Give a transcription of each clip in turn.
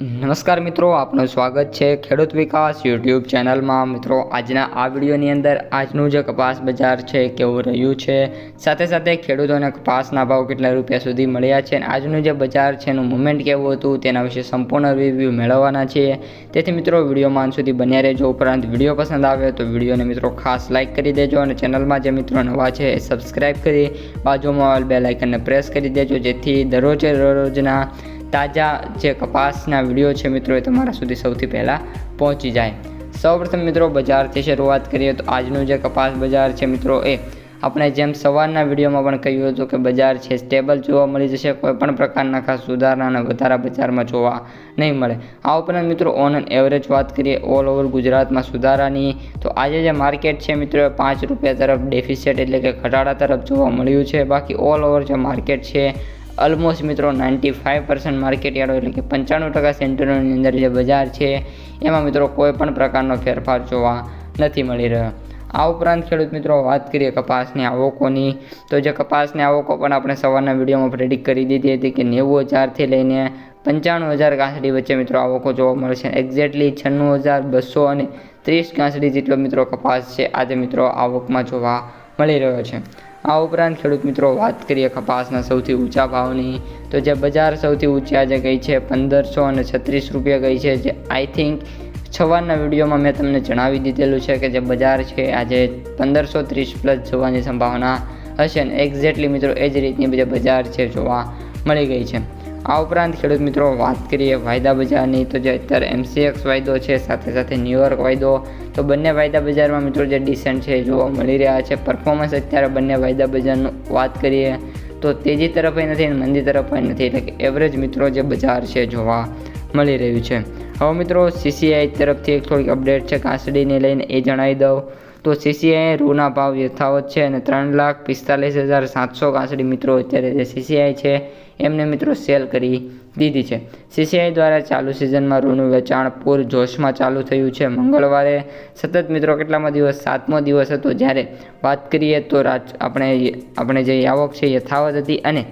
નમસ્કાર મિત્રો, આપનું સ્વાગત છે ખેડૂત વિકાસ યુટ્યુબ ચેનલમાં. મિત્રો, આજના આ વિડીયોની અંદર આજનું જે કપાસ બજાર છે, કેવું રહ્યું છે? સાથે સાથે ખેડૂતોને કપાસના ભાવ કેટલા રૂપિયા સુધી મળ્યા છે અને આજનું જે બજાર છે, એનું મુવમેન્ટ કેવું હતું, તેના વિશે સંપૂર્ણ રિવ્યૂ મેળવવાના છીએ તેથી મિત્રો વિડીયોમાં અંત સુધી બન્યા રહેજો. ઉપરાંત વીડિયો પસંદ આવે તો વિડીયોને મિત્રો ખાસ લાઇક કરી દેજો અને ચેનલમાં જે મિત્રો નવા છે, એ સબસ્ક્રાઈબ કરી બાજુમાં બે લાઇકનને પ્રેસ કરી દેજો. જેથી દરરોજે દરરોજના તાજા જે કપાસના વીડિયો છે મિત્રો એ તમારા સુધી સૌથી પહેલાં પહોંચી જાય. સૌપ્રથમ મિત્રો બજારથી શરૂઆત કરીએ તો આજનું જે કપાસ બજાર છે મિત્રો એ આપણે જેમ સવારના વિડીયોમાં પણ કહ્યું હતું કે બજાર છે સ્ટેબલ જોવા મળી જશે, કોઈ પણ પ્રકારના ખાસ સુધારણા અને વધારા બજારમાં જોવા નહીં મળે. આ ઉપરાંત મિત્રો ઓન એન એવરેજ વાત કરીએ ઓલ ઓવર ગુજરાતમાં સુધારાની, તો આજે જે માર્કેટ છે મિત્રો પાંચ રૂપિયા તરફ ડેફિસિટ એટલે કે ઘટાડા તરફ જોવા મળ્યું છે. બાકી ઓલ ઓવર જે માર્કેટ છે ઓલમોસ્ટ મિત્રો નાઇન્ટી ફાઇવ પર્સન્ટ માર્કેટ યાર્ડો એટલે કે પંચાણું ટકા સેન્ટરોની અંદર જે બજાર છે, એમાં મિત્રો કોઈ પણ પ્રકારનો ફેરફાર જોવા નથી મળી રહ્યો. આ ઉપરાંત ખેડૂત મિત્રો, વાત કરીએ કપાસની આવકોની. તો જે કપાસની આવકો પણ આપણે સવારના વિડીયોમાં પ્રેડિક્ટ કરી દીધી હતી કે નેવું હજારથી લઈને પંચાણું હજાર કાંસડી વચ્ચે મિત્રો આવકો જોવા મળશે. એક્ઝેક્ટલી છન્નું હજાર, બસો અને ત્રીસ કાંસડી જેટલો મિત્રો કપાસ છે, આજે મિત્રો આવકમાં જોવા મળી રહ્યો છે. આ ઉપરાંત ખેડૂત મિત્રો વાત કરીએ કપાસના સૌથી ઊંચા ભાવની, તો જે બજાર સૌથી ઊંચી આજે ગઈ છે પંદરસો અને છત્રીસ રૂપિયા ગઈ છે, જે આઈ થિંક સવારના વિડીયોમાં મેં તમને જણાવી દીધેલું છે કે જે બજાર છે આજે પંદરસો ત્રીસ પ્લસ જોવાની સંભાવના હશે ને એક્ઝેક્ટલી મિત્રો એ જ રીતની બધા બજાર છે જોવા મળી ગઈ છે. આ ઉપરાંત ખેડૂત મિત્રો વાત કરીએ વાયદા બજારની, તો જે અત્યારે એમસીએક્સ વાયદો છે, સાથે સાથે ન્યુયોર્ક વાયદો તો બંને વાયદા બજારમાં મિત્રો જે ડિસેન્ટ છે જોવા મળી રહ્યા છે. પરફોર્મન્સ અત્યારે બંને વાયદા બજારનું વાત કરીએ તો તેજી તરફ નથી મંદી તરફ નથી. એટલે કે એવરેજ મિત્રો જે બજાર છે જોવા મળી રહ્યું છે. હવે મિત્રો સીસીઆઈ તરફથી એક થોડીક અપડેટ છે. કાસડીને લઈને એ જણાવી દઉં. તો સીસીઆઈ રૂના ભાવ યથાવત છે અને ત્રણ લાખ પિસ્તાલીસ હજાર સાતસો કાંસડી મિત્રો અત્યારે જે સીસીઆઈ છે, એમને મિત્રો સેલ કરી દીધી છે. સીસીઆઈ દ્વારા ચાલુ સિઝનમાં રૂનું વેચાણ પૂર જોશમાં ચાલુ થયું છે. મંગળવારે સતત મિત્રો કેટલામાં દિવસ? સાતમો દિવસ હતો. જ્યારે વાત કરીએ તો રાજ, આપણે આપણે જે આવક છે યથાવત હતી અને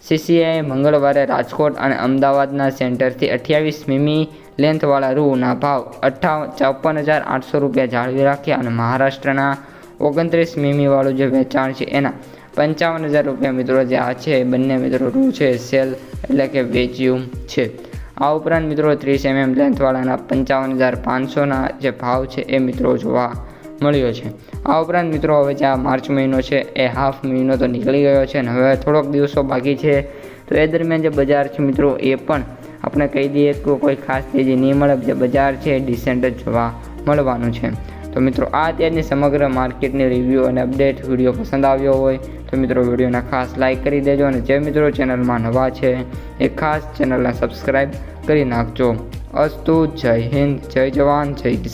સીસીઆઈએ મંગળવારે રાજકોટ અને અમદાવાદના સેન્ટરથી અઠ્યાવીસ મીમી લેન્થવાળા રૂના ભાવ અઠ્ઠાવન ચોપન હજાર આઠસો રૂપિયા જાળવી રાખ્યા અને મહારાષ્ટ્રના ઓગણત્રીસ મીમીવાળું જે વેચાણ છે એના પંચાવન હજાર રૂપિયા મિત્રો જે આ છે બંને મિત્રો રૂ છે, સેલ એટલે કે વેચ્યું છે. આ ઉપરાંત મિત્રો ત્રીસ એમએમ લેન્થવાળાના પંચાવન હજાર પાંચસોના જે ભાવ છે એ મિત્રો જોવા મળ્યો છે. આ ઉપરાંત મિત્રો હવે જે આ માર્ચ મહિનો છે એ હાફ મહિનો તો નીકળી ગયો છે અને હવે થોડોક દિવસો બાકી છે. તો એ દરમિયાન જે બજાર છે મિત્રો એ પણ આપણે કહી દઈએ કે કોઈ ખાસ તેજી નહીં મળે, જે બજાર છે ડિસેન્ટ જ જોવા મળવાનું છે. તો મિત્રો, આ અત્યારની સમગ્ર માર્કેટની રિવ્યૂ અને અપડેટ વીડિયો પસંદ આવ્યો હોય, તો મિત્રો, વિડીયોને ખાસ લાઇક કરી દેજો અને જે મિત્રો ચેનલમાં નવા છે, એ ખાસ ચેનલને સબસ્ક્રાઈબ કરી નાખજો. અસ્તુ, જય હિન્દ, જય જવાન, જય